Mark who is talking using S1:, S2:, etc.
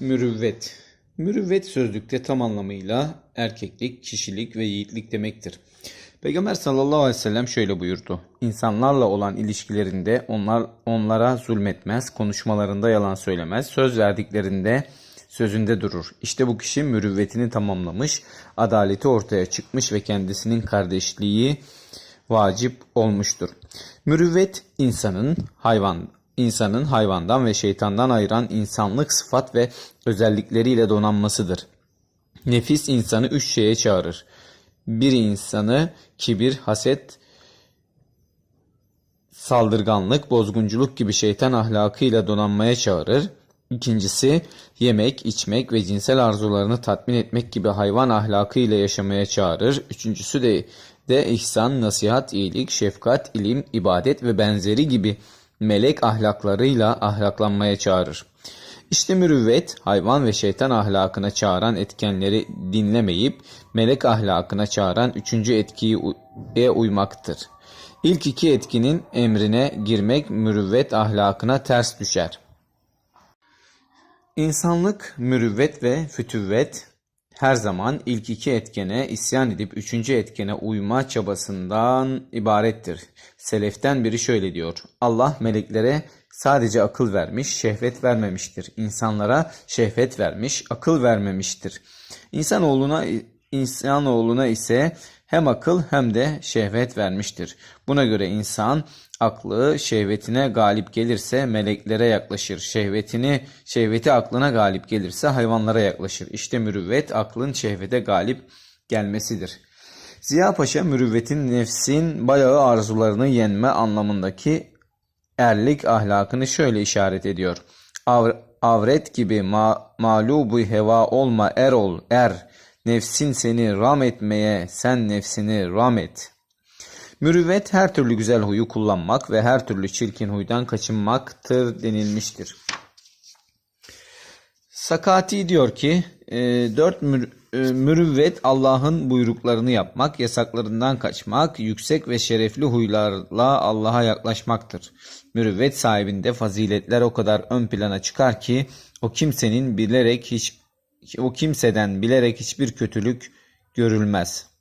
S1: Mürüvvet. Mürüvvet sözlükte tam anlamıyla erkeklik, kişilik ve yiğitlik demektir. Peygamber sallallahu aleyhi ve sellem şöyle buyurdu. İnsanlarla olan ilişkilerinde onlar onlara zulmetmez, konuşmalarında yalan söylemez, söz verdiklerinde sözünde durur. İşte bu kişi mürüvvetini tamamlamış, adaleti ortaya çıkmış ve kendisinin kardeşliği vacip olmuştur. Mürüvvet insanın hayvan insanın hayvandan ve şeytandan ayıran insanlık sıfat ve özellikleriyle donanmasıdır. Nefis insanı üç şeye çağırır. Bir insanı kibir, haset, saldırganlık, bozgunculuk gibi şeytan ahlakıyla donanmaya çağırır. İkincisi yemek, içmek ve cinsel arzularını tatmin etmek gibi hayvan ahlakıyla yaşamaya çağırır. Üçüncüsü de de ihsan, nasihat, iyilik, şefkat, ilim, ibadet ve benzeri gibi melek ahlaklarıyla ahlaklanmaya çağırır. İşte mürüvvet, hayvan ve şeytan ahlakına çağıran etkenleri dinlemeyip melek ahlakına çağıran üçüncü etkiye uymaktır. İlk iki etkinin emrine girmek mürüvvet ahlakına ters düşer. İnsanlık, mürüvvet ve fütüvvet her zaman ilk iki etkene isyan edip üçüncü etkene uyma çabasından ibarettir. Seleften biri şöyle diyor. Allah meleklere sadece akıl vermiş, şehvet vermemiştir. İnsanlara şehvet vermiş, akıl vermemiştir. İnsanoğluna insanoğluna ise hem akıl hem de şehvet vermiştir. Buna göre insan aklı şehvetine galip gelirse meleklere yaklaşır. Şehvetini şehveti aklına galip gelirse hayvanlara yaklaşır. İşte mürüvvet aklın şehvete galip gelmesidir. Ziya Paşa mürüvvetin nefsin bayağı arzularını yenme anlamındaki erlik ahlakını şöyle işaret ediyor. Av, avret gibi ma, malubu heva olma er ol er. Nefsin seni ram etmeye sen nefsini ram et. Mürüvvet her türlü güzel huyu kullanmak ve her türlü çirkin huydan kaçınmaktır denilmiştir. Sakati diyor ki e, dört mür, e, mürüvvet Allah'ın buyruklarını yapmak, yasaklarından kaçmak, yüksek ve şerefli huylarla Allah'a yaklaşmaktır. Mürüvvet sahibinde faziletler o kadar ön plana çıkar ki o kimsenin bilerek hiç o kimseden bilerek hiçbir kötülük görülmez.''